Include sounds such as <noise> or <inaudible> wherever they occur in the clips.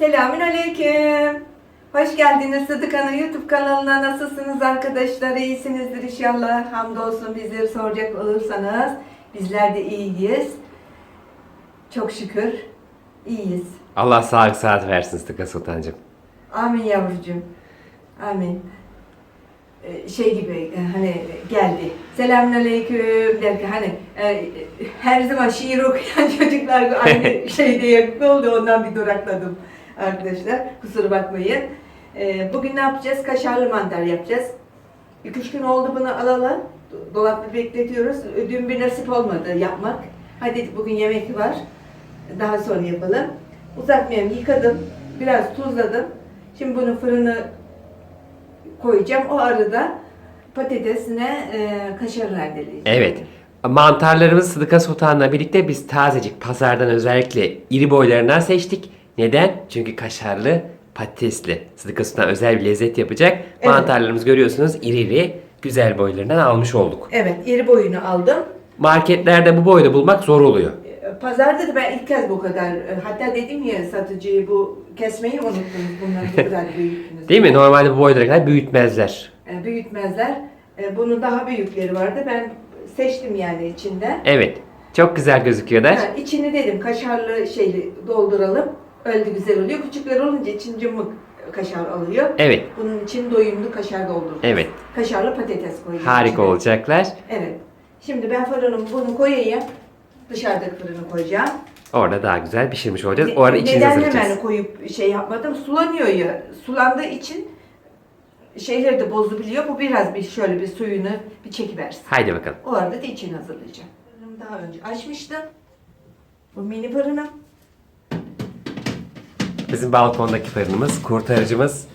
Selamün aleyküm. Hoş geldiniz Sıdıkan'ın YouTube kanalına. Nasılsınız arkadaşlar? İyisinizdir inşallah. Hamdolsun bizleri soracak olursanız. Bizler de iyiyiz. Çok şükür iyiyiz. Allah sağlık saat versin Sıdıka Sultancığım. Amin yavrucuğum. Amin. Ee, Şey gibi e, hani geldi. Selamünaleyküm derken hani e, her zaman şiir okuyan <laughs> çocuklar aynı <laughs> şey diye ne oldu ondan bir durakladım arkadaşlar. Kusura bakmayın. Ee, Bugün ne yapacağız? Kaşarlı mantar yapacağız. 2-3 gün oldu bunu alalı. Dolapta bekletiyoruz. Dün bir nasip olmadı yapmak. Hadi bugün yemek var. Daha sonra yapalım. Uzatmayayım. Yıkadım. Biraz tuzladım. Şimdi bunu fırını koyacağım. O arada patatesine e, kaşar rendeleyeceğim. Evet. Mantarlarımız Sıdıka Sultan'la birlikte biz tazecik pazardan özellikle iri boylarından seçtik. Neden? Çünkü kaşarlı, patatesli. Sıdıka Sultan özel bir lezzet yapacak. Evet. Mantarlarımız görüyorsunuz iri iri güzel boylarından almış olduk. Evet, iri boyunu aldım. Marketlerde bu boyda bulmak zor oluyor. E, Pazarda da ben ilk kez bu kadar, e, hatta dedim ya satıcıyı bu kesmeyi unuttunuz bunları bu kadar <laughs> büyüttünüz. Değil mi? Normalde bu boylara kadar büyütmezler. E, büyütmezler. E, bunun daha büyükleri vardı. Ben seçtim yani içinden. Evet. Çok güzel gözüküyorlar. Ha, içini dedim kaşarlı şeyli dolduralım. Öyle de güzel oluyor. Küçükler olunca için cımmık kaşar alıyor. Evet. Bunun için doyumlu kaşar dolduracağız. Evet. Kaşarlı patates koyacağız. Harika içine. olacaklar. Evet. Şimdi ben fırınımı bunu koyayım. Dışarıdaki fırını koyacağım. Orada daha güzel pişirmiş olacağız. O arada Ne- içinizi Neden hazırlayacağız. hemen koyup şey yapmadım? Sulanıyor ya. Sulandığı için şeyleri de bozabiliyor. Bu biraz bir şöyle bir suyunu bir çekiversin. Haydi bakalım. O arada da içini hazırlayacağım. Daha önce açmıştım. Bu mini fırınım. Bizim balkondaki fırınımız, kurtarıcımız.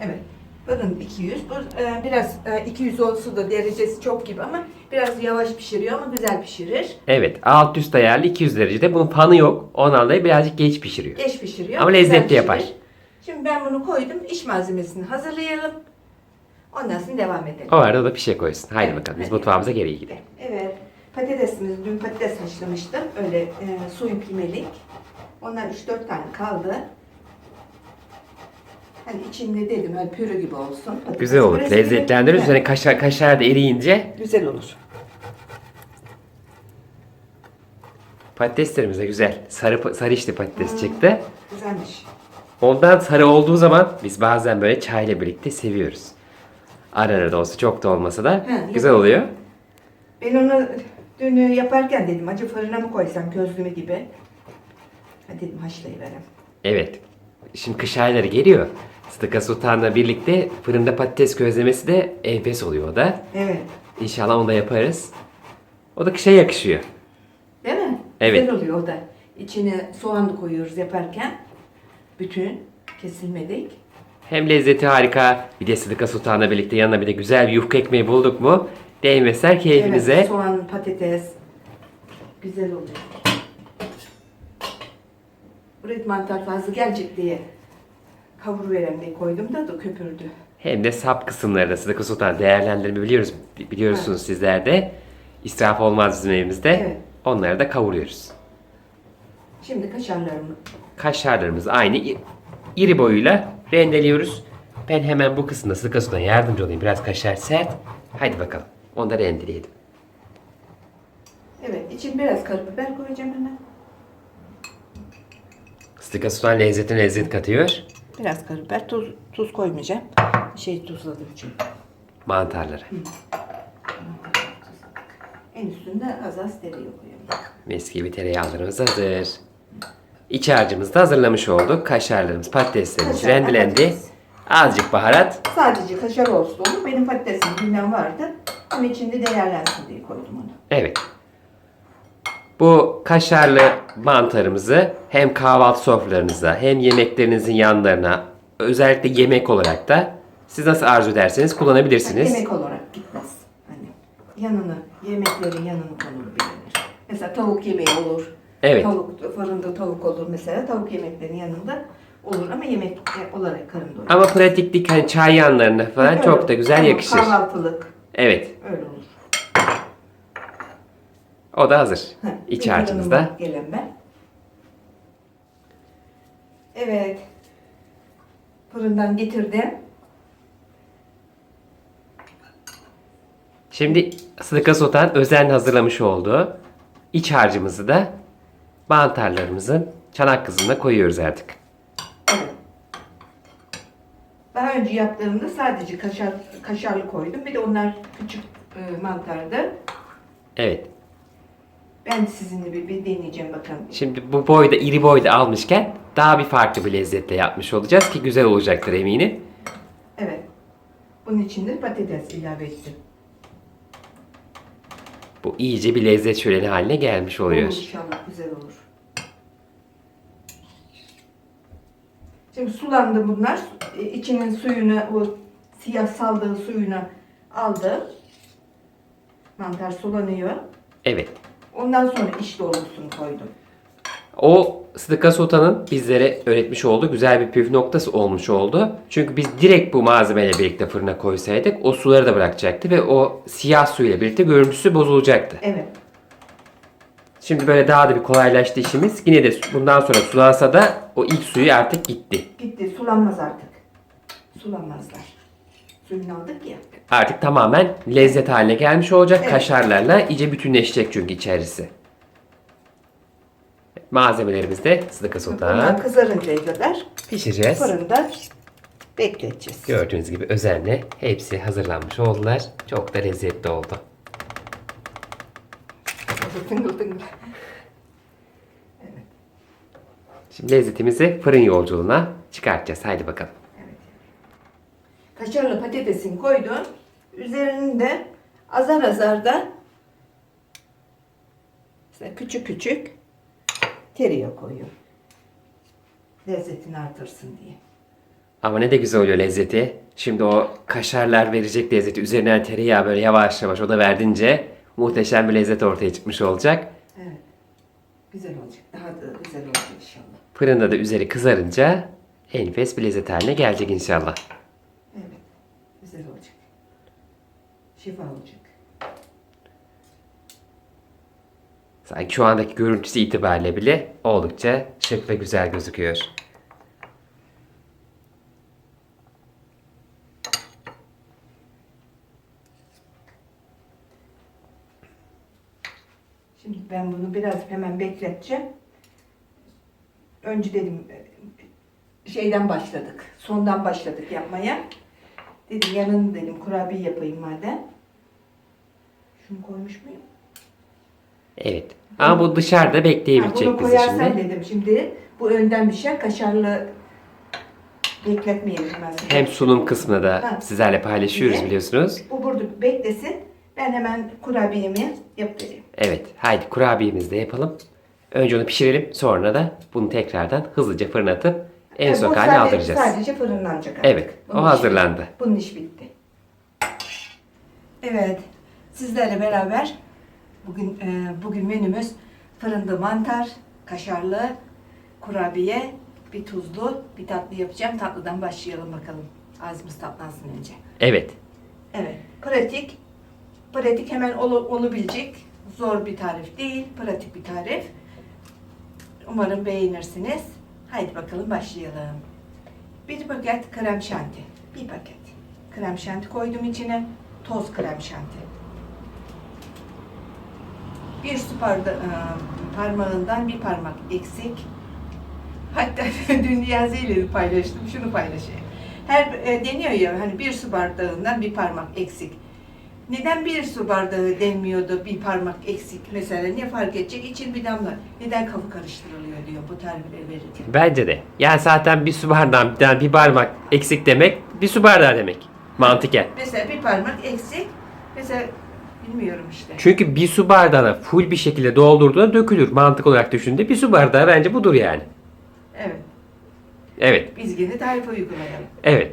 Evet. Fırın 200. Bu e, biraz e, 200 olsa da derecesi çok gibi ama biraz yavaş pişiriyor ama güzel pişirir. Evet, alt üst ayarlı 200 derecede. Bunun fanı yok. Ondan dolayı birazcık geç pişiriyor. Geç pişiriyor. Ama güzel lezzetli pişirir. yapar. Şimdi ben bunu koydum. İç malzemesini hazırlayalım. Ondan sonra devam edelim. O arada da pişe koysun. Haydi Evet, bakalım biz hadi. mutfağımıza geri gidelim. Evet. Patatesimiz, dün patates haşlamıştım. Öyle e, soyup yemelik. Onlar 3-4 tane kaldı. Hani içinde dedim öyle pürü gibi olsun. Patates Güzel olur. püresi gibi. Lezzetlendiririz. Evet. Hani kaşar, kaşar da eriyince Güzel olur. patateslerimiz de güzel. Sarı, sarı işte patates çıktı. Güzelmiş. Ondan sarı olduğu zaman biz bazen böyle çayla birlikte seviyoruz. Ara ara da olsa çok da olmasa da He, güzel oluyor. Ben onu dün yaparken dedim acı fırına mı koysam közlümü gibi. Ha dedim haşlayıverem. Evet. Şimdi kış ayları geliyor. Sıdıka Sultan'la birlikte fırında patates közlemesi de enfes oluyor o da. Evet. İnşallah onu da yaparız. O da kışa yakışıyor. Değil mi? Evet. Güzel oluyor o da. İçine soğan da koyuyoruz yaparken. Bütün kesilmedik. Hem lezzeti harika. Bir de Sıdıka Sultan'la birlikte yanına bir de güzel bir yufka ekmeği bulduk mu? Değmeser keyfimize. Evet, soğan, patates. Güzel oluyor. Buraya mantar fazla gelecek diye kavurverem diye koydum da da köpürdü. Hem de sap kısımları da Sıdıka Sultan değerlendirme biliyoruz. Biliyorsunuz sizler de. İsraf olmaz bizim evimizde. Evet. Onları da kavuruyoruz. Şimdi kaşarlarımı Kaşarlarımızı aynı iri boyuyla rendeliyoruz. Ben hemen bu kısımda Sıdıka Sultan'a yardımcı olayım. Biraz kaşar sert. Haydi bakalım. Onu da rendeleyelim. Evet, için biraz karabiber koyacağım hemen. Sıdıka Sultan lezzetine lezzet katıyor. Biraz karabiber, tuz, tuz koymayacağım. Şey tuzladım çünkü. Mantarları. En üstünde az az tereyağı koyuyorum. Mis gibi tereyağlarımız hazır. İç harcımızı da hazırlamış olduk. Kaşarlarımız, patateslerimiz Kaşar, rendelendi. patates. Azıcık baharat. Sadece kaşar olsun. Benim patatesim dünden vardı. Ama içinde değerlensin diye koydum onu. Evet. Bu kaşarlı mantarımızı hem kahvaltı sofralarınıza hem yemeklerinizin yanlarına özellikle yemek olarak da siz nasıl arzu ederseniz kullanabilirsiniz. Yemek olarak gitmez. Hani yanına, yemeklerin yanına konur bilinir. Mesela tavuk yemeği olur. Evet. Tavuk, fırında tavuk olur mesela. Tavuk yemeklerin yanında olur ama yemek olarak karın doyurur. Ama pratiklik hani çay yanlarına falan Öyle çok olur. da güzel Ama yakışır. Kahvaltılık Evet. öyle olur. O da hazır. Heh, İç yanıma Gelen ben. Evet. Fırından getirdim. Şimdi Sıdıka Sultan özen hazırlamış olduğu iç harcımızı da mantarlarımızın çanak kızına koyuyoruz artık. Evet. Daha önce yaptığımda sadece kaşar, kaşarlı koydum. Bir de onlar küçük e, mantardı. Evet. Ben sizinle bir, bir deneyeceğim bakalım. Şimdi bu boyda iri boyda almışken daha bir farklı bir lezzetle yapmış olacağız ki güzel olacaktır eminim. Evet. Bunun için de patates ilave ettim. Bu iyice bir lezzet şöleni haline gelmiş oluyor. Olur inşallah güzel olur. Şimdi sulandı bunlar. E, İçinin suyunu, o siyah saldığı suyunu aldı. Mantar sulanıyor. Evet. Ondan sonra iç dolgusunu koydum. O Sıdıka Sultan'ın bizlere öğretmiş olduğu güzel bir püf noktası olmuş oldu. Çünkü biz direkt bu malzemeyle birlikte fırına koysaydık o suları da bırakacaktı ve o siyah suyla birlikte görüntüsü bozulacaktı. Evet. Şimdi böyle daha da bir kolaylaştı işimiz. Yine de bundan sonra sulansa da o ilk suyu artık gitti. Gitti. Sulanmaz artık. Sulanmazlar. Suyunu aldık ya. Artık tamamen lezzet haline gelmiş olacak. Evet. Kaşarlarla iyice bütünleşecek çünkü içerisi. Malzemelerimiz de Sıdıka Bunlar Sultan. kızarıncaya kadar Pişireceğiz. fırında bekleteceğiz. Gördüğünüz gibi özenle hepsi hazırlanmış oldular. Çok da lezzetli oldu. Tıngıl tıngıl. Şimdi lezzetimizi fırın yolculuğuna çıkartacağız. Haydi bakalım. Kaşarlı patatesini koydum. Üzerinde azar azar da küçük küçük tereyağı koyuyorum. Lezzetini artırsın diye. Ama ne de güzel oluyor lezzeti. Şimdi o kaşarlar verecek lezzeti. Üzerine tereyağı böyle yavaş yavaş o da verdince muhteşem bir lezzet ortaya çıkmış olacak. Evet. Güzel olacak. Daha da güzel olacak inşallah. Fırında da üzeri kızarınca enfes bir lezzet haline gelecek inşallah. Evet. Güzel olacak. Şifa olacak. Sanki şu andaki görüntüsü itibariyle bile oldukça şık ve güzel gözüküyor. Şimdi ben bunu biraz hemen bekleteceğim. Önce dedim e, şeyden başladık. Sondan başladık yapmaya. Dedim yanını dedim kurabiye yapayım madem. Şunu koymuş muyum? Evet. Ama bu dışarıda Ha, bekleyebilecek bunu bizi koyarsam şimdi. dedim şimdi bu önden pişer kaşarlı bekletmeyelim hemen. Hem sunum kısmını da Ha. sizlerle paylaşıyoruz Niye? biliyorsunuz. Bu burada beklesin. Ben hemen kurabiyemi yapayım. Evet. Haydi kurabiyemizi de yapalım. Önce onu pişirelim. Sonra da bunu tekrardan hızlıca fırına atıp en son bu haline sadece- aldıracağız. Sadece fırınlanacak artık. Evet. Bunun O hazırlandı. Bunun iş bitti. Evet. Sizlerle beraber bugün e, bugün menümüz fırında mantar, kaşarlı, kurabiye, bir tuzlu, bir tatlı yapacağım. Tatlıdan başlayalım bakalım. Ağzımız tatlansın önce. Evet. Evet. Pratik. Pratik hemen ol, olabilecek. Zor bir tarif değil. Pratik bir tarif. Umarım beğenirsiniz. Haydi bakalım başlayalım. Bir paket krem şanti. Bir paket. Krem şanti koydum içine. Toz krem şanti. Bir su bardağı, e, parmağından bir parmak eksik. Hatta <laughs> dün Niyazi ile paylaştım. Şunu paylaşayım. Her e, deniyor ya hani bir su bardağından bir parmak eksik. Neden bir su bardağı denmiyordu bir parmak eksik mesela ne fark edecek için bir damla. Neden kafa karıştırılıyor diyor bu tarifleri verirken. Bence de. Yani zaten bir su bardağından bir parmak eksik demek bir su bardağı demek. Mantıken. Mesela bir parmak eksik mesela bilmiyorum işte. Çünkü bir su bardağına full bir şekilde doldurduğunda dökülür. Mantık olarak düşündüğünde bir su bardağı bence budur yani. Evet Evet. biz yine tarife uygulayalım. Evet.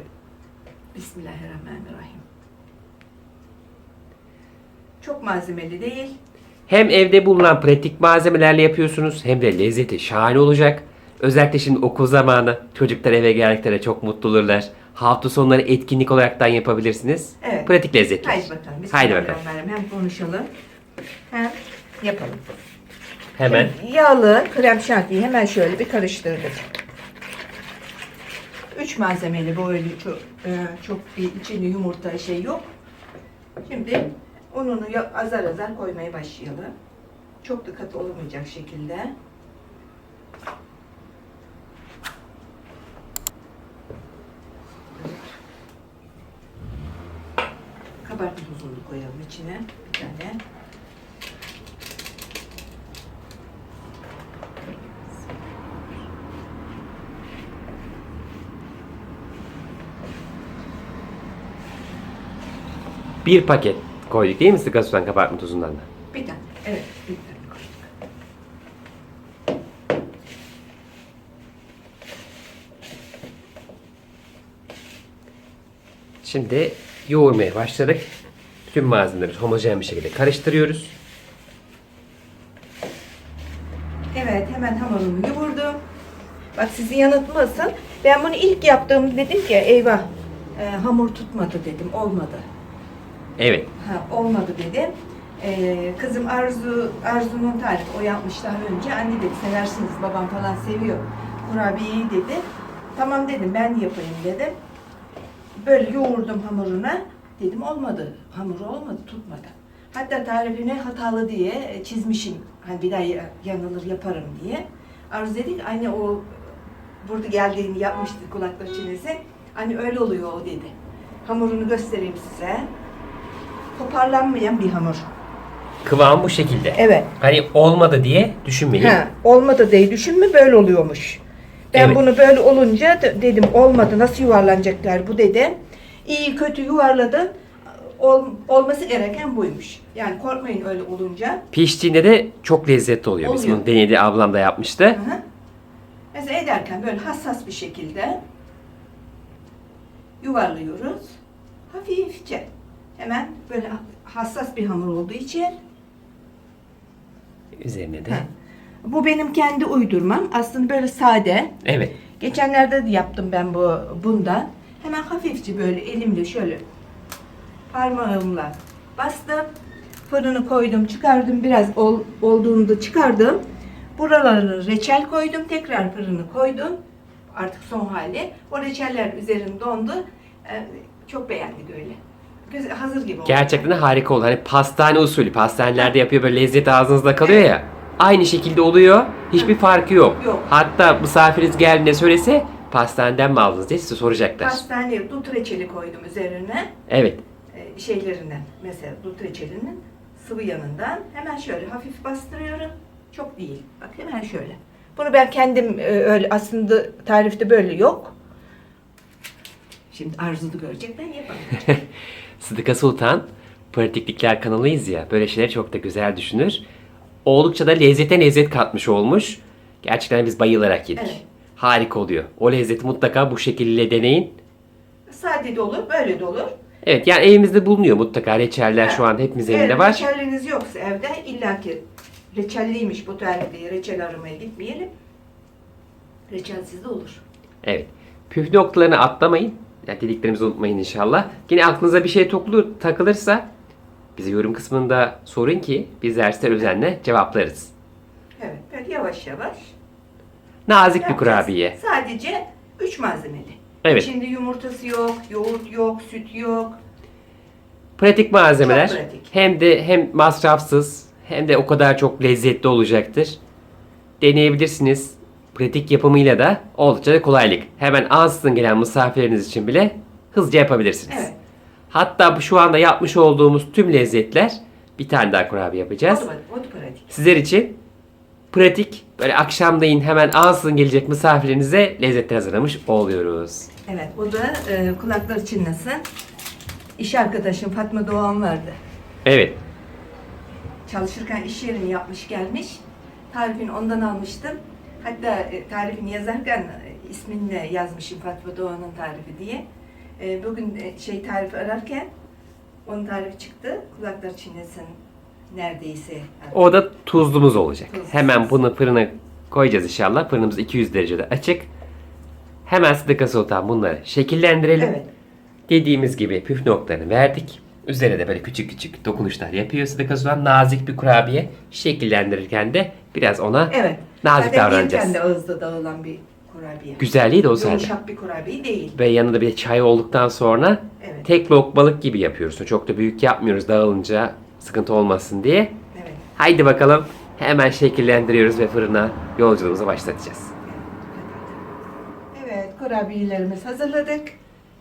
Bismillahirrahmanirrahim. Çok malzemeli değil. Hem evde bulunan pratik malzemelerle yapıyorsunuz hem de lezzeti şahane olacak. Özellikle şimdi okul zamanı çocuklar eve geldiklerinde çok mutlu olurlar. Hafta sonları etkinlik olaraktan yapabilirsiniz. Evet. Pratik lezzetler. Haydi bakalım. Haydi bakalım. Hem konuşalım hem yapalım. Hemen Yağlı krem şantiyi hemen şöyle bir karıştırdık. Üç malzemeli bu öyle çok, e, çok bir içinde yumurta şey yok. Şimdi ununu azar azar koymaya başlayalım. Çok da katı olmayacak şekilde. Kabartma tozunu koyalım içine bir tane. Bir paket koyduk değil mi sıkı sudan kabartma tozundan da? Bir tane. Evet, bir tane koyduk. Şimdi yoğurmaya başladık. Tüm malzemeleri homojen bir şekilde karıştırıyoruz. Evet, hemen hamurumu yoğurdum. Bak sizi yanıltmasın. Ben bunu ilk yaptığım dedim ki eyvah e, hamur tutmadı dedim, olmadı. Evet. Ha, olmadı dedim. E, kızım Arzu, Arzu'nun tarifi o yapmış daha önce. Anne dedi seversiniz, babam falan seviyor. Kurabiyeyi dedi. Tamam dedim, ben yapayım dedim. Böyle yoğurdum hamuruna. Dedim olmadı. Hamuru olmadı, tutmadı. Hatta tarifini hatalı diye çizmişim. Hani bir daha ya- yanılır yaparım diye. Arzu dedi ki anne o burada geldiğini yapmıştı kulaklar çenesi. Anne öyle oluyor o dedi. Hamurunu göstereyim size. Toparlanmayan bir hamur. Kıvam bu şekilde. Evet. Hani olmadı diye düşünmeyin. Ha, olmadı diye düşünme böyle oluyormuş. Ben Evet. bunu böyle olunca de- dedim olmadı nasıl yuvarlanacaklar bu dedim. İyi kötü yuvarladım. Ol, olması gereken buymuş. Yani korkmayın öyle olunca. Piştiğinde de çok lezzetli oluyor. Biz Oluyor. bunu denedi ablam da yapmıştı. Hı hı. Mesela ederken böyle hassas bir şekilde yuvarlıyoruz. Hafifçe. Hemen böyle hassas bir hamur olduğu için Üzerine de. Ha. Bu benim kendi uydurmam. Aslında böyle sade. Evet. Geçenlerde de yaptım ben bu bundan. Hemen hafifçe böyle elimle şöyle parmağımla bastım. Fırını koydum, çıkardım. Biraz ol, olduğunda çıkardım. Buralarını reçel koydum. Tekrar fırını koydum. Artık son hali. O reçeller üzerine dondu. Ee, çok beğendik öyle. Güzel, hazır gibi oldu. Gerçekten de harika oldu. Hani pastane usulü. Pastanelerde yapıyor böyle lezzet ağzınızda kalıyor ya. Aynı şekilde oluyor. Hiçbir farkı yok. Yok. Hatta misafiriniz geldiğinde söylese pastaneden mi aldınız diye size soracaklar. Pastane dut reçeli koydum üzerine. Evet. e, şeylerinden mesela dut reçelinin sıvı yanından hemen şöyle hafif bastırıyorum. Çok değil. Bak hemen şöyle. Bunu ben kendim e, öyle aslında tarifte böyle yok. Şimdi Arzu'da görecek ben yapamam. <laughs> Sıdıka Sultan Pratiklikler kanalıyız ya. Böyle şeyleri çok da güzel düşünür. Oldukça da lezzete lezzet katmış olmuş. Gerçekten biz bayılarak yedik. Evet. Harika oluyor. O lezzeti mutlaka bu şekilde deneyin. Sade de olur, böyle de olur. Evet yani evimizde bulunuyor mutlaka reçeller şu an hepimizin Eğer evinde var. reçeliniz yoksa evde illaki reçelliymiş bu tarifte reçel aramaya gitmeyelim. Reçelsiz de olur. Evet. Püf noktalarını atlamayın. Yani dediklerimizi unutmayın inşallah. Yine aklınıza bir şey toklu, takılırsa bize yorum kısmında sorun ki biz derste özenle cevaplarız. Evet, böyle yavaş yavaş. Nazik bir Yapacağız. kurabiye. Sadece 3 malzemeli. Evet. İçinde yumurtası yok, yoğurt yok, süt yok. Pratik malzemeler. Çok pratik. Hem de hem masrafsız hem de o kadar çok lezzetli olacaktır. Deneyebilirsiniz. Pratik yapımıyla da oldukça da kolaylık. Hemen ansızın gelen misafirleriniz için bile hızlıca yapabilirsiniz. Evet. Hatta bu şu anda yapmış olduğumuz tüm lezzetler bir tane daha kurabiye yapacağız. O da, o da pratik. Sizler için pratik böyle akşamleyin hemen ansızın gelecek misafirlerinize lezzetler hazırlamış oluyoruz. Evet, o da e, kulakları çınlasın. İş arkadaşım Fatma Doğan vardı. Evet. Çalışırken iş yerini yapmış gelmiş. Tarifini ondan almıştım. Hatta e, tarifini yazarken e, ismini de yazmışım Fatma Doğan'ın tarifi diye. E, bugün şey tarifi ararken onun tarifi çıktı. Kulakları çınlasın neredeyse. O da tuzlumuz olacak. Tuzlu. Hemen bunu fırına koyacağız inşallah. Fırınımız 200 derecede açık. Hemen Sıdıka Sultan bunları şekillendirelim. Evet. Dediğimiz gibi püf noktalarını verdik. Üzerine de böyle küçük küçük dokunuşlar yapıyor Sıdıka Sultan. Nazik bir kurabiye şekillendirirken de biraz ona Evet. Nazik Zaten davranacağız. gelirken de ağızda dağılan bir kurabiye. Güzelliği de o zaten. Yumuşak bir kurabiye değil. Ve yanında bir de çay olduktan sonra Evet. tek lokmalık gibi yapıyorsun. Çok da büyük yapmıyoruz dağılınca sıkıntı olmasın diye. Evet. Haydi bakalım hemen şekillendiriyoruz ve fırına yolculuğumuzu başlatacağız. Evet, kurabiyelerimiz hazırladık.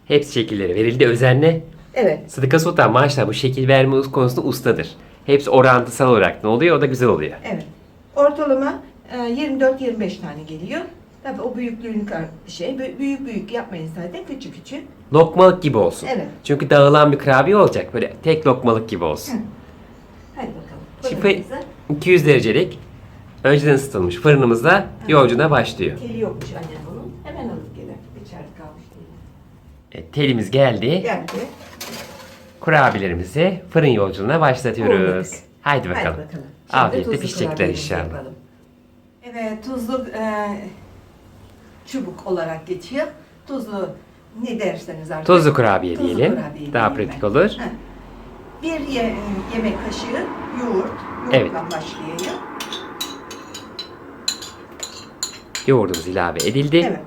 Hepsi şekilleri verildi özenle. Evet. Sıdıka Sultan maşallah bu şekil verme konusunda ustadır. Hepsi orantısal olarak ne oluyor o da güzel oluyor. Evet. Ortalama 24-25 tane geliyor. Tabii o büyüklüğün kar- şey bü- büyük büyük yapmayın zaten küçük küçük. Lokmalık gibi olsun. Evet. Çünkü dağılan bir kurabiye olacak. Böyle tek lokmalık gibi olsun. Hadi bakalım. Fırınımıza. 200 derecelik önceden ısıtılmış fırınımızda yolculuğuna başlıyor. Teli yokmuş annem bunun. Hemen alıp gelir. İçeride kalmış değil. Evet, telimiz geldi. Geldi. Kurabiyelerimizi fırın yolculuğuna başlatıyoruz. Uğurladık. Haydi bakalım. Afiyetle tuzlu pişecekler inşallah. yapalım. Evet tuzlu e, çubuk olarak geçiyor. Tuzlu ne derseniz artık. Tuzlu kurabiye Tuzlu diyelim. kurabiye Daha pratik ben. olur. Heh. Bir ye- yemek kaşığı yoğurt. Evet. Yoğurttan başlayayım. Yoğurdumuz ilave edildi. Evet.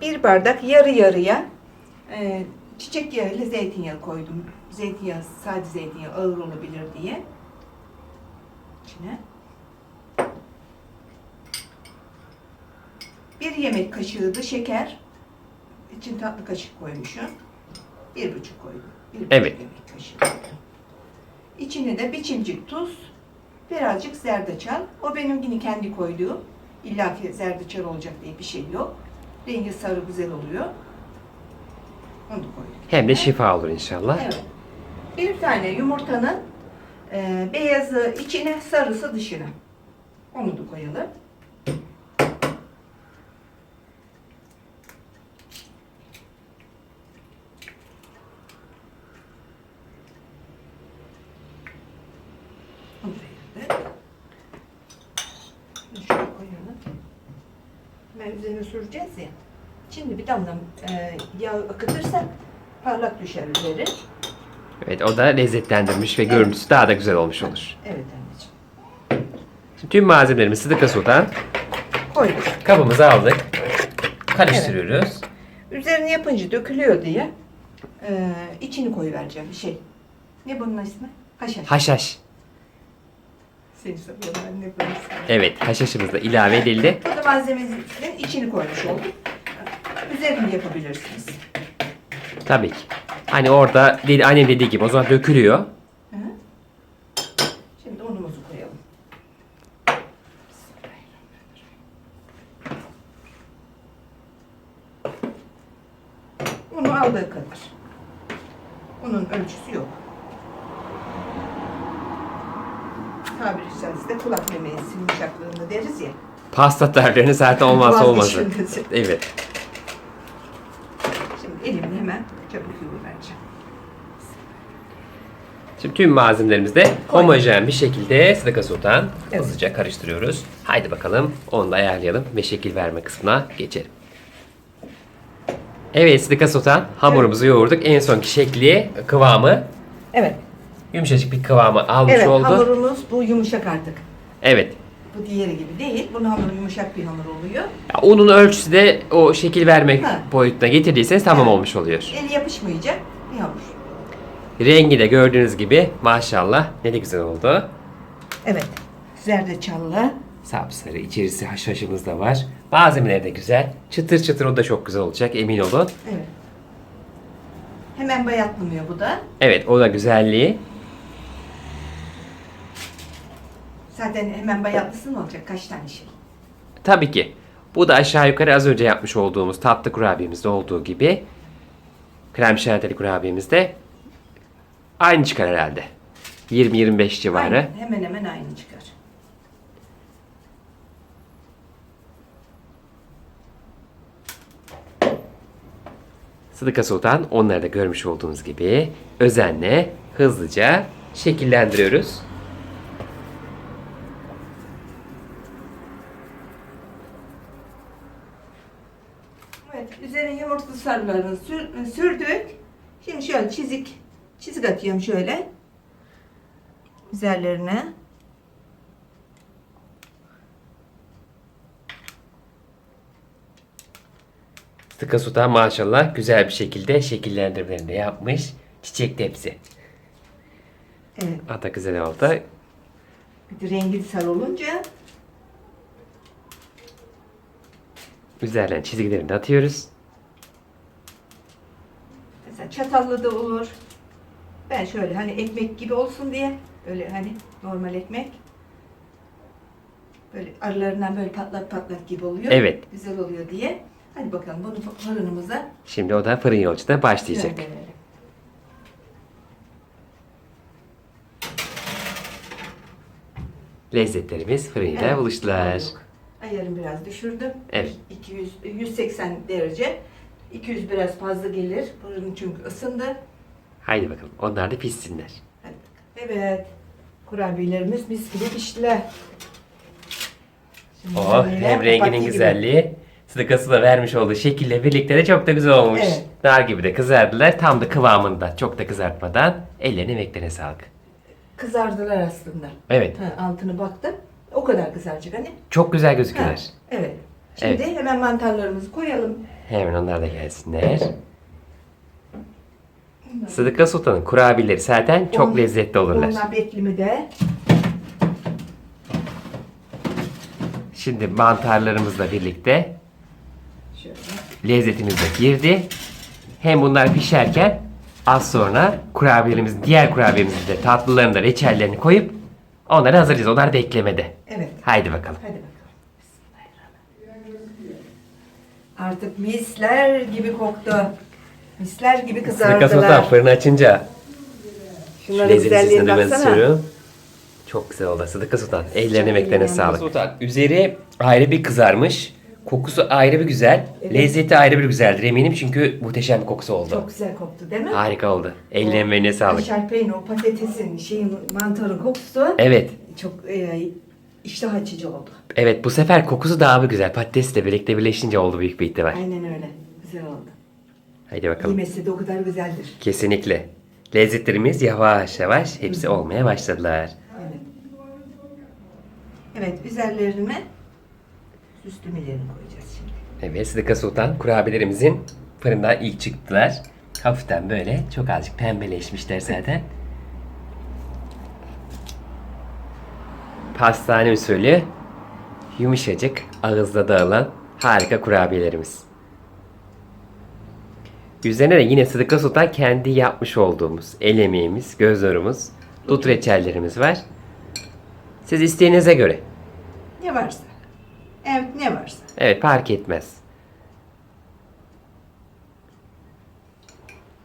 Bir bardak yarı yarıya e, çiçek yağı ile zeytinyağı koydum. Zeytinyağı, sade zeytinyağı ağır olabilir diye. İçine. Bir yemek kaşığı da şeker. İçin tatlı kaşık koymuşum. Bir buçuk koydum. Bir buçuk Evet. yemek kaşığı. İçine de bir çimcik tuz, birazcık zerdeçal. O benim yine kendi koyduğum. İlla ki zerdeçal olacak diye bir şey yok. Rengi sarı güzel oluyor. Onu da koyduk. Hem de şifa olur inşallah. Evet. Bir tane yumurtanın e, beyazı içine, sarısı dışına. Onu da koyalım. Üzerine süreceğiz ya. Şimdi bir damla e, yağ akıtırsak parlak düşer üzeri. Evet o da lezzetlendirmiş ve görüntüsü daha da güzel olmuş olur. Evet anneciğim. Şimdi tüm malzemelerimizi Sıdıka Su'dan Koyduk. kabımıza aldık. Karıştırıyoruz. Üzerini yapınca dökülüyor diye e, içini koyuvereceğim bir şey. Ne bunun ismi? Haşhaş. Haşhaş. Seni seviyorum ben ne bunun ismi? Evet haşhaşımız da ilave edildi. Bu da malzememizin içini koymuş olduk. Üzerini yapabilirsiniz. Tabii ki. Hani orada dedi, annem dediği gibi o zaman dökülüyor. Hı. Şimdi unumuzu koyalım. Unu aldığı kadar. Unun ölçüsü yok. Tabiri caizse kulak memesi yumuşaklığında deriz ya. Pasta tariflerinin zaten olmazsa olmazı. Evet. Şimdi elimle hemen çabuk vereceğim. Şimdi tüm malzemelerimizi de homojen bir şekilde Sıdıka Sultan Evet. hızlıca karıştırıyoruz. Haydi bakalım onu da ayarlayalım ve şekil verme kısmına geçelim. Evet Sıdıka Sultan hamurumuzu yoğurduk. En sonki şekli, kıvamı Evet. yumuşacık bir kıvamı almış Evet oldu. hamurumuz bu yumuşak artık. Evet. Bu diğeri gibi değil. Bunun hamuru yumuşak bir hamur oluyor. Ya, unun ölçüsü de o şekil verme Ha. boyutuna getirdiyseniz tamam Evet. olmuş oluyor. Eli yapışmayacak bir hamur. Rengi de gördüğünüz gibi maşallah ne de güzel oldu. Evet. Zerdeçallı. Sapsarı içerisi haşhaşımız da var. Malzemeleri de güzel. Çıtır çıtır o da çok güzel olacak emin olun. Evet. Hemen bayatlamıyor bu da. Evet o da güzelliği. Zaten hemen bayatlısın olacak kaç tane şey. Tabii ki. Bu da aşağı yukarı az önce yapmış olduğumuz tatlı kurabiyemizde olduğu gibi krem şantili kurabiyemizde aynı çıkar herhalde. 20-25 civarı. Aynen, hemen hemen aynı çıkar. Sıdıka Sultan onları da görmüş olduğunuz gibi özenle hızlıca şekillendiriyoruz. Evet, üzerine yumurta sarılarını sür- sürdük. Şimdi şöyle çizik, çizik atıyorum şöyle üzerlerine. Sıkı suda maşallah güzel bir şekilde şekillendirmelerini yapmış. Çiçek tepsi. Evet. Ata güzel oldu. Bir de rengi sarı olunca üzerine çizgilerini atıyoruz. Mesela çatallı da olur. Ben şöyle hani ekmek gibi olsun diye öyle hani normal ekmek böyle aralarından böyle patlat patlat gibi oluyor. Evet. Güzel oluyor diye. Hadi bakalım bunu fırınımıza Şimdi o da fırın yolcuda başlayacak. gönderelim. Lezzetlerimiz fırında Evet, buluştular. olduk. Ayarını biraz düşürdüm. Evet. 200 180 derece. 200 biraz fazla gelir. Fırın çünkü ısındı. Haydi bakalım. Onlar da pişsinler. Hadi bakalım. Evet. Kurabiyelerimiz mis gibi piştiler. Şimdi Oh hem renginin papatya gibi. güzelliği, sıdıkası da vermiş olduğu şekille birlikte de çok da güzel olmuş. Evet. Nar gibi de kızardılar. Tam da kıvamında. Çok da kızartmadan. Ellerine emeklerine sağlık. Kızardılar aslında. Evet. Ha, altını baktım. O kadar kızaracak hani. Çok güzel Ha, gözüküyorlar. evet. Şimdi hemen mantarlarımızı koyalım. Hemen onlar da gelsinler. Sıdıka Sultan'ın kurabiyeleri zaten çok On- lezzetli olurlar. Onlar beklimi de. Şimdi mantarlarımızla birlikte Şöyle. lezzetimiz de girdi. Hem bunlar pişerken az sonra kurabiyelerimiz, diğer kurabiyemizin de tatlılarını da reçellerini koyup onları hazırlayacağız. Onlar beklemede. Evet. Haydi bakalım. Hadi bakalım. Bismillahirrahmanirrahim. Artık misler gibi koktu. Misler gibi kızardılar. fırını açınca Şunların güzelliğine baksana. Çok güzel oldu Sıdıka Sultan. Ellerine emeklerine eline sağlık. Sultan üzeri ayrı bir kızarmış. Kokusu ayrı bir güzel. Evet. Lezzeti ayrı bir güzeldir eminim çünkü muhteşem bir kokusu oldu. Çok güzel koktu değil mi? Harika oldu. Ellerine emeğine sağlık. Kaşar peynir, o patatesin, şeyin, mantarın kokusu Evet. çok e, iştah açıcı oldu. Evet bu sefer kokusu daha bir güzel. Patatesle birlikte birleşince oldu büyük bir ihtimal. Aynen öyle. Güzel oldu. Haydi bakalım. Yemesi de o kadar güzeldir. Kesinlikle. Lezzetlerimiz yavaş yavaş hepsi olmaya başladılar. Evet. Evet, üzerlerine süslemelerini koyacağız şimdi. Evet Sıdıka Sultan kurabiyelerimizin fırından ilk çıktılar. Hafiften böyle çok azıcık pembeleşmişler zaten. Pastane usulü yumuşacık ağızda dağılan harika kurabiyelerimiz. Üzerine de yine Sıdıka Sultan kendi yapmış olduğumuz el emeğimiz, göz nurumuz, dut reçellerimiz var. Siz isteğinize göre. Ne varsa. Evet, ne varsa. Evet fark etmez.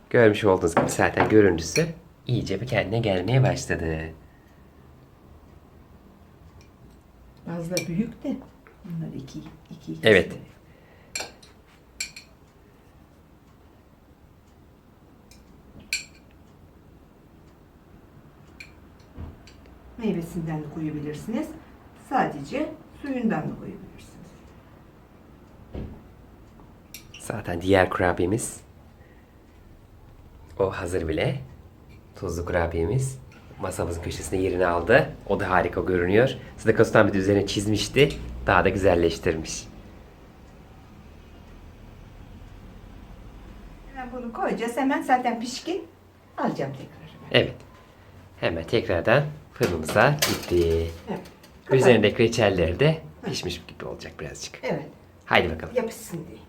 Görmüş olduğunuz gibi zaten görüntüsü iyice bir kendine gelmeye başladı. Fazla büyük de. Bunlar iki, iki, iki. Evet. Meyvesinden de koyabilirsiniz. Sadece suyundan da koyabilirsiniz. Zaten diğer kurabiyemiz o hazır bile. Tuzlu kurabiyemiz masamızın köşesine yerini aldı. O da harika görünüyor. Sıdıka Sultan bir de üzerine çizmişti. Daha da güzelleştirmiş. Hemen bunu koyacağız. Hemen zaten pişkin. Alacağım tekrar. Evet. Hemen tekrardan fırınımıza gitti. Evet. Üzerindeki reçeller de pişmiş gibi olacak birazcık. Evet. Haydi bakalım. Yapışsın diye.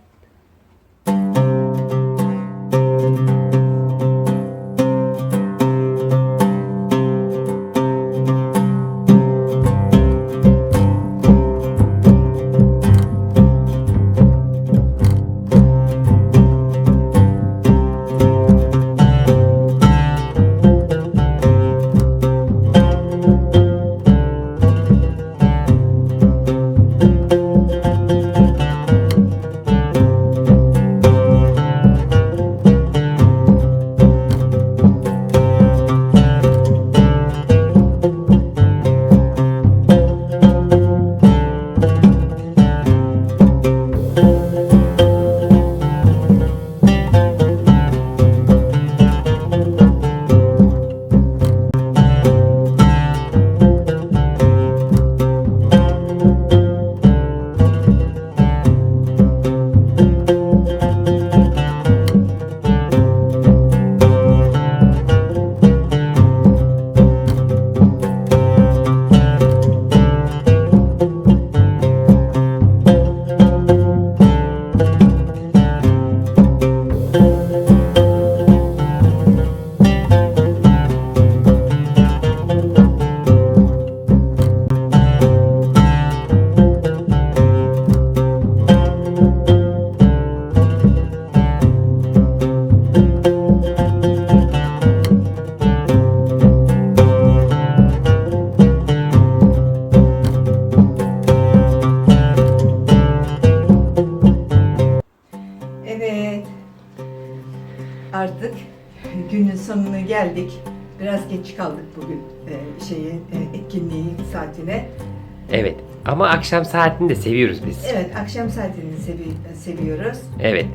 Ama akşam saatini de seviyoruz biz. Evet, akşam saatini sevi- seviyoruz. Evet.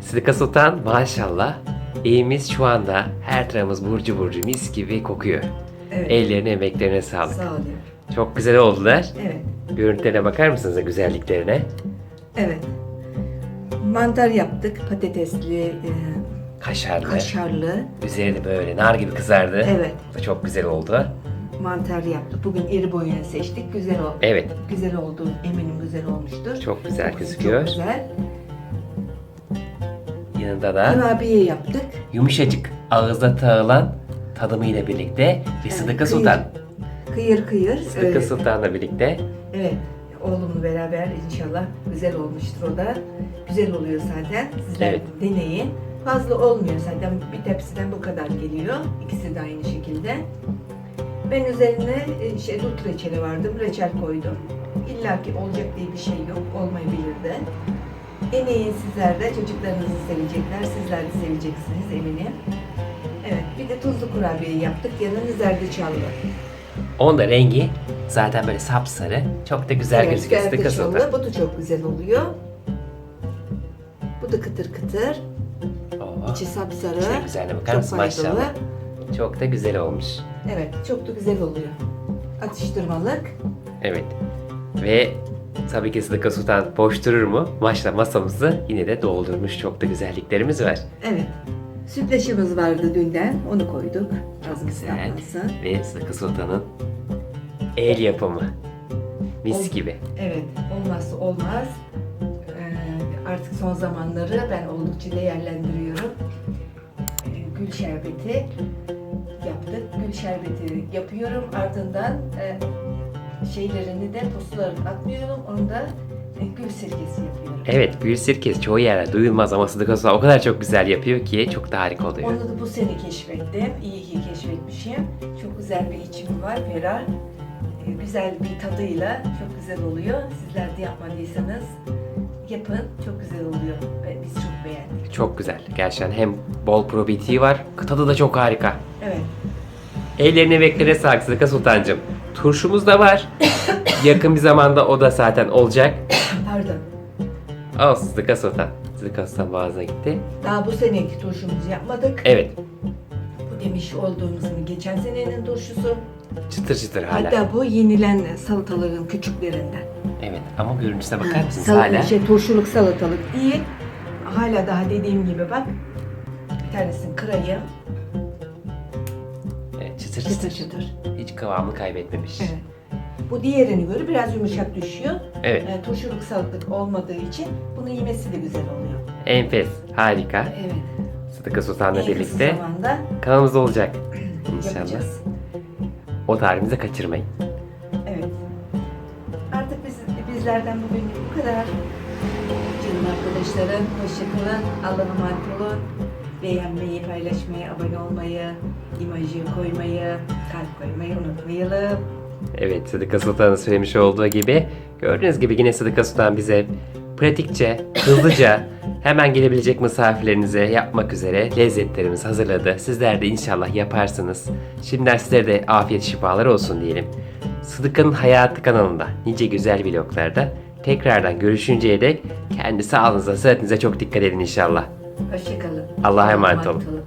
Sıdıka Sultan maşallah evimiz şu anda her tarafımız burcu burcu mis gibi kokuyor. Evet. Ellerine emeklerine sağlık. Sağ olun. Çok güzel oldular. Evet, Görüntülerine bakar mısınız güzelliklerine? evet. Mantar yaptık, patatesli, e, Kaşarlı. kaşarlı. Üzeri de böyle nar gibi kızardı. Evet, Bu da çok güzel oldu. Mantar yaptık. Bugün iri boyunu seçtik. Güzel oldu. Evet. Güzel oldu. Eminim güzel olmuştur. Çok güzel Kokusu gözüküyor. Çok güzel. Yanında da Kurabiye yaptık. yumuşacık ağızda tağılan tadımıyla birlikte ve Sıdıka kıyır- Sultan. Kıyır kıyır. Sıdıka e, Sultan'la birlikte Evet, oğlumla beraber inşallah güzel olmuştur o da. Güzel oluyor zaten. Sizler Evet. deneyin. Fazla olmuyor zaten bir tepsiden bu kadar geliyor. İkisi de aynı şekilde. Ben üzerine e, şey dut reçeli vardım, reçel koydum. İlla ki olacak diye bir şey yok, olmayabilir de. En iyi sizler de çocuklarınızı sevecekler, sizler de seveceksiniz eminim. Evet, bir de tuzlu kurabiye yaptık, yanına zerdeçallı. onun da rengi zaten böyle sapsarı. Çok da güzel Evet, gözüküyor zerdeçallı. Bu da çok güzel oluyor. Bu da kıtır kıtır. Oo, İçi sapsarı. İçine güzelliğine bakar Çok mısın maşallah. Çok da güzel olmuş. Evet, çok da güzel oluyor. Atıştırmalık. Evet. Ve tabii ki Sıdıka Sultan boş durur mu? Maşallah masamızı yine de doldurmuş. Çok da güzelliklerimiz var. Evet. Sütlaçımız vardı dünden. Onu koyduk. Az Güzel. Ve Sıdıka Sultan'ın el yapımı. Mis Ol- gibi. Evet, olmazsa olmaz. Ee, artık son zamanları ben oldukça değerlendiriyorum. Ee, gül şerbeti yaptık. Gül şerbeti yapıyorum. Ardından e, şeylerini de puslarını atmıyorum. Onu da e, gül sirkesi yapıyorum. Evet, gül sirkesi çoğu yerde duyulmaz ama Sultan o kadar çok güzel yapıyor ki çok da harika oluyor. Onu da bu sene keşfettim. İyi ki keşfetmişim. Çok güzel bir içimi var, ferah. Ee, Güzel bir tadıyla çok güzel oluyor. Sizler de yapmadıysanız yapın. Çok güzel oluyor. Ve Biz çok beğendik. Çok güzel. Gerçekten hem bol probiyetiği var, tadı da çok harika. Evet. Ellerine beklere sağlık Sıdıka Sultancığım. Turşumuz da var. <coughs> Yakın bir zamanda o da zaten olacak. Pardon. Olsun Sıdıka Sultan. Sıdıka Sultan boğazına gitti. Daha bu seneki turşumuzu yapmadık. Evet. Bu demiş olduğumuzun geçen senenin turşusu. Çıtır çıtır hala. Hatta bu yenilen salataların küçüklerinden. Evet ama görüntüsüne bakar mısınız Sal- hala? Şey, turşuluk salatalık iyi. Hala daha dediğim gibi bak. Bir tanesini kırayım. Çıtır Çıtır çıtır. çıtır. Hiç kıvamını kaybetmemiş. Evet. Bu diğerine göre biraz yumuşak düşüyor. Evet. Yani turşuluk salatalık olmadığı için bunu yemesi de güzel oluyor. Enfes. Harika. Evet. Sıdıka en kısa birlikte zamanda kanalımızda olacak. <clears throat> İnşallah. yapacağız. O tarihimizi kaçırmayın. Evet. Artık biz, bizlerden bugün bu kadar. Canım arkadaşlarım, hoşçakalın. Allah'a emanet olun. Beğenmeyi, paylaşmayı, abone olmayı, imajı koymayı, kalp koymayı unutmayalım. Evet Sıdıka Sultan'ın söylemiş olduğu gibi gördüğünüz gibi yine Sıdıka Sultan bize pratikçe, hızlıca <laughs> hemen gelebilecek misafirlerinize yapmak üzere lezzetlerimizi hazırladı. Sizler de inşallah yaparsınız. Şimdiden sizlere de afiyet şifalar olsun diyelim. Sıdıka'nın Hayatı kanalında nice güzel vloglarda tekrardan görüşünceye dek kendi sağlığınıza, sıhhatinize çok dikkat edin inşallah. Hoşçakalın. Allah'a emanet olun. olun.